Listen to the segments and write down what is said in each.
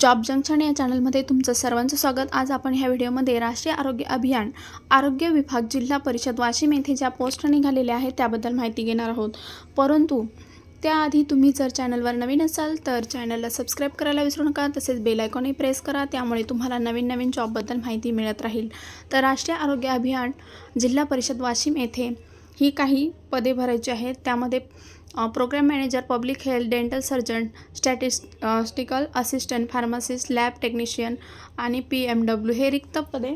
Job junction या चॅनलमध्ये तुमचं सर्वांचं स्वागत. आज आपण ह्या व्हिडिओमध्ये राष्ट्रीय आरोग्य अभियान आरोग्य विभाग जिल्हा परिषद वाशिम येथे ज्या पोस्ट निघालेल्या आहेत त्याबद्दल माहिती घेणार आहोत. परंतु त्याआधी तुम्ही जर चॅनलवर नवीन असाल तर चॅनलला सबस्क्राईब करायला विसरू नका तसेच बेल आयकॉनही प्रेस करा त्यामुळे तुम्हाला नवीन नवीन जॉबबद्दल माहिती मिळत राहील. तर राष्ट्रीय आरोग्य अभियान जिल्हा परिषद वाशिम येथे ही काही पदे भरायची आहेत. त्यामध्ये program manager public health dental surgeon statistical assistant pharmacist lab technician आणि पी एम डब्ल्यू हे रिक्त पदे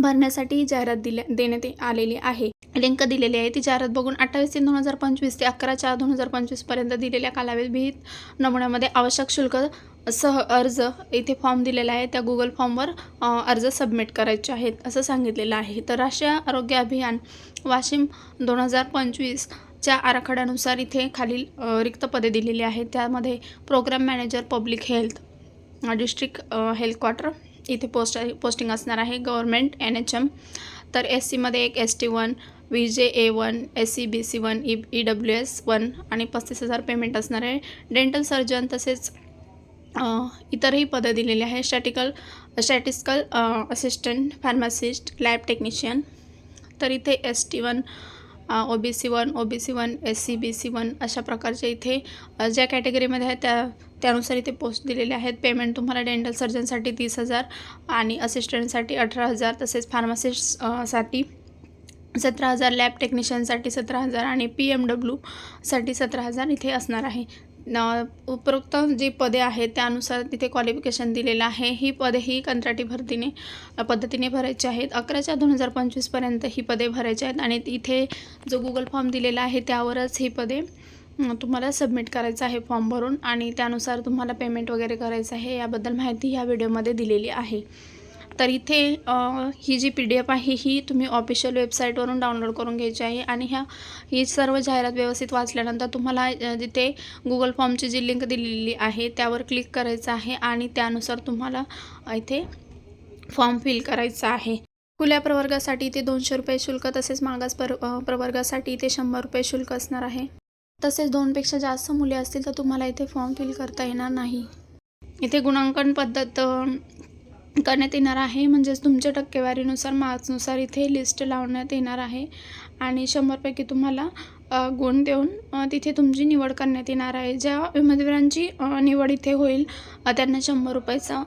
भरण्यासाठी जाहिरात दिल्या देण्यात आलेली आहे. लिंक दिलेली आहे. ती जाहिरात बघून अठ्ठावीस तीन दोन हजार पंचवीस ते अकरा चार दोन हजार पंचवीसपर्यंत दिलेल्या कालावधीत नमुन्यामध्ये आवश्यक शुल्क सह अर्ज इथे फॉर्म दिलेला आहे. त्या गुगल फॉर्मवर अर्ज सबमिट करायचे आहेत असं सांगितलेलं आहे. तर राष्ट्रीय आरोग्य अभियान वाशिम दोन हजार पंचवीसच्या आराखड्यानुसार इथे खालील रिक्त पदे दिलेली आहेत. त्यामध्ये program manager public health district health quarter इथे पोस्ट पोस्टिंग असणार आहे गव्हर्मेंट एन एच एम तर एस सीमध्ये एक S T one V J A one S C B C one E E W S one आणि पस्तीस हजार payment असणार आहे. डेंटल सर्जन तसेच इतरही पदं दिलेली आहे statical statistical assistant pharmacist lab technician तर इथे S T one O B C one O B C one S C B C one अशा प्रकारचे इथे ज्या कॅटेगरीमध्ये आहेत त्या त्यानुसार इथे पोस्ट दिलेले आहेत. पेमेंट तुम्हाला डेंटल सर्जनसाठी तीस हजार आणि असिस्टंटसाठी अठरा हजार तसेच फार्मासिस्टसाठी सतरा हजार लॅब टेक्निशियनसाठी सतरा हजार आणि पी एम डब्ल्यूसाठी सतरा हजार इथे असणार आहे. न उपरोक्त जी पदे आहेत त्यानुसार तिथे क्वालिफिकेशन दिलेलं आहे. ही पदे ही कंत्राटी भरतीने पद्धतीने भरायची आहेत. अकराच्या दोन हजार पंचवीसपर्यंत ही पदे भरायची आहेत आणि इथे जो गुगल फॉर्म दिलेला आहे त्यावरच ही पदे तुम्हाला सबमिट करायचं आहे फॉर्म भरून आणि त्यानुसार तुम्हाला पेमेंट वगैरे करायचं आहे याबद्दल माहिती ह्या व्हिडिओमध्ये दिलेली आहे. तर इथे ही जी पी डी एफ आहे ही तुम्ही ऑफिशियल वेबसाईटवरून डाउनलोड करून घ्यायची आहे आणि ह्या ही सर्व जाहिरात व्यवस्थित वाचल्यानंतर तुम्हाला जिथे गुगल फॉर्मची जी लिंक दिलेली आहे त्यावर क्लिक करायचं आहे आणि त्यानुसार तुम्हाला इथे फॉर्म फिल करायचा आहे. खुल्या प्रवर्गासाठी इथे दोनशे रुपये शुल्क तसेच मागास पर प्रवर्गासाठी इथे शंभर रुपये शुल्क असणार आहे. तसेच दोनपेक्षा जास्त मुले असतील तर तुम्हाला इथे फॉर्म फिल करता येणार नाही. इथे गुणांकन पद्धत करण्यात येणार आहे. म्हणजेच तुमच्या टक्केवारीनुसार मार्क्सनुसार इथे लिस्ट लावण्यात येणार आहे. आणि शंभरपैकी तुम्हाला गुण देऊन तिथे तुमची निवड करण्यात येणार आहे. ज्या उमेदवारांची निवड इथे होईल त्यांना शंभर रुपयाचा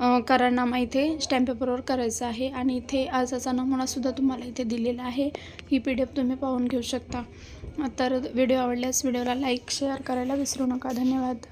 करारनामा इथे स्टॅम्प पेपरवर करायचा आहे आणि इथे अर्जाचा नमुनासुद्धा तुम्हाला इथे दिलेला आहे. ही पी डी एफ तुम्ही पाहून घेऊ शकता. तर व्हिडिओ आवडल्यास व्हिडिओला लाईक शेअर करायला विसरू नका. धन्यवाद.